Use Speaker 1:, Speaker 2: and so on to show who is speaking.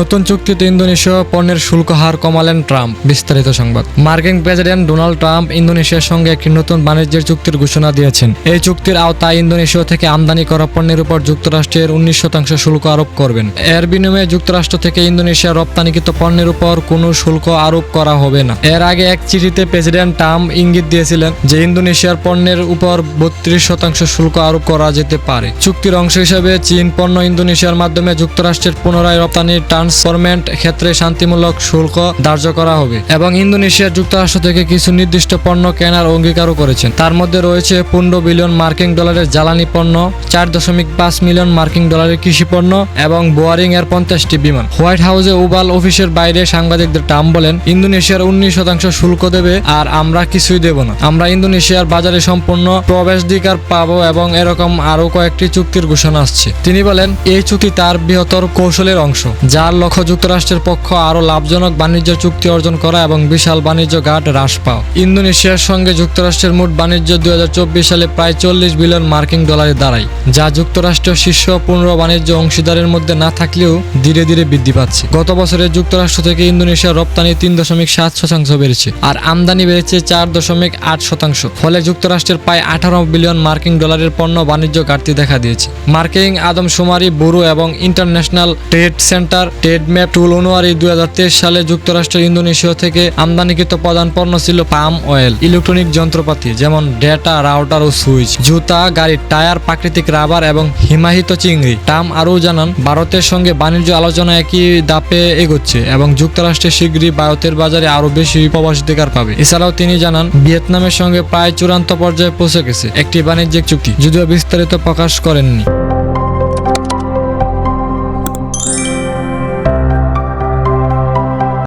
Speaker 1: নতুন চুক্তিতে ইন্দোনেশীয় পণ্যের শুল্ক হার কমালেন ট্রাম্প, বিস্তারিত সংবাদ। মার্কিন প্রেসিডেন্ট ডোনাল্ড ট্রাম্প ইন্দোনেশিয়ার সঙ্গে একটি নতুন বাণিজ্যের চুক্তির ঘোষণা দিয়েছেন। এই চুক্তির আওতায় ইন্দোনেশিয়া থেকে আমদানি করা পণ্যের উপর যুক্তরাষ্ট্রের উনিশ শতাংশ শুল্ক আরোপ করবেন। এর বিনিময়ে যুক্তরাষ্ট্র থেকে ইন্দোনেশিয়া রপ্তানিকৃত পণ্যের উপর কোনো শুল্ক আরোপ করা হবে না। এর আগে এক চিঠিতে প্রেসিডেন্ট ট্রাম্প ইঙ্গিত দিয়েছিলেন যে ইন্দোনেশিয়ার পণ্যের উপর বত্রিশ শতাংশ শুল্ক আরোপ করা যেতে পারে। চুক্তির অংশ হিসেবে চীন পণ্য ইন্দোনেশিয়ার মাধ্যমে যুক্তরাষ্ট্রের পুনরায় রপ্তানির ট্রান্সফরমেন্ট ক্ষেত্রে শান্তিমূলক শুল্ক ধার্য করা হবে এবং ইন্দোনেশিয়া যুক্তরাষ্ট্র থেকে কিছু নির্দিষ্ট পণ্য কেনার অঙ্গীকারও করেছেন। তার মধ্যে রয়েছে পনেরো বিলিয়ন মার্কিন ডলারের জ্বালানি পণ্য, চার দশমিক পাঁচ মিলিয়ন মার্কিন ডলারের কৃষি পণ্য এবং বোয়ারিং এর পঞ্চাশটি বিমান। হোয়াইট হাউসে ওভাল অফিসের বাইরে সাংবাদিকদের ট্রাম্প বলেন, ইন্দোনেশিয়ার উনিশ শতাংশ শুল্ক দেবে আর আমরা কিছুই দেব না। আমরা ইন্দোনেশিয়ার বাজারে সম্পূর্ণ প্রবেশাধিকার পাবো এবং এরকম আরও কয়েকটি চুক্তির ঘোষণা আসছে। তিনি বলেন, এই চুক্তি তার বৃহত্তর কৌশলের অংশ, যার লক্ষ্য যুক্তরাষ্ট্রের পক্ষ আরও লাভজনক বাণিজ্য চুক্তি অর্জন করা এবং বিশাল বাণিজ্য ঘাট হ্রাস পাওয়া। ইন্দোনেশিয়ার সঙ্গে যুক্তরাষ্ট্রের মোট বাণিজ্য দুই সালে প্রায় চল্লিশ বিলিয়ন মার্কিন ডলারে দাঁড়ায়, যা যুক্তরাষ্ট্রীয় শীর্ষ পূর্ণ বাণিজ্য অংশীদারের মধ্যে না থাকলেও ধীরে ধীরে বৃদ্ধি পাচ্ছে। গত বছরে যুক্তরাষ্ট্র থেকে ইন্দোনেশিয়ার রপ্তানি তিন দশমিক সাত শতাংশ বেড়েছে আর আমদানি বেড়েছে চার দশমিক আট শতাংশ, ফলে যুক্তরাষ্ট্রের প্রায় আঠারো বিলিয়ন মার্কিন ডলারের পণ্য বাণিজ্য ঘাটতি দেখা দিয়েছে। মার্কিন আদমশুমারি ব্যুরো এবং international trade centre trade map tool অনুয়ারি দুই সালে যুক্তরাষ্ট্রের ইন্দোনেশিয়া থেকে আমদানিকৃত প্রধান পণ্য ছিল পাম অয়েল, ইলেকট্রনিক যন্ত্রপাতি, যেমন ডেটা, রাউটার ও সুইচ, জুতা গাড়ির টায়ার, প্রাকৃতিক রাবার এবং হিমাহিত চিংড়ি। টাম আরও জানান, ভারতের সঙ্গে বাণিজ্য আলোচনা একই দাপে এগোচ্ছে এবং যুক্তরাষ্ট্রে শীঘ্রই ভারতের বাজারে আরও বেশি প্রবেশাধিকার পাবে। এছাড়াও তিনি জানান, ভিয়েতনামের সঙ্গে প্রায় চূড়ান্ত পর্যায়ে পৌঁছে গেছে একটি বাণিজ্যিক চুক্তি, যদিও বিস্তারিত প্রকাশ করেননি।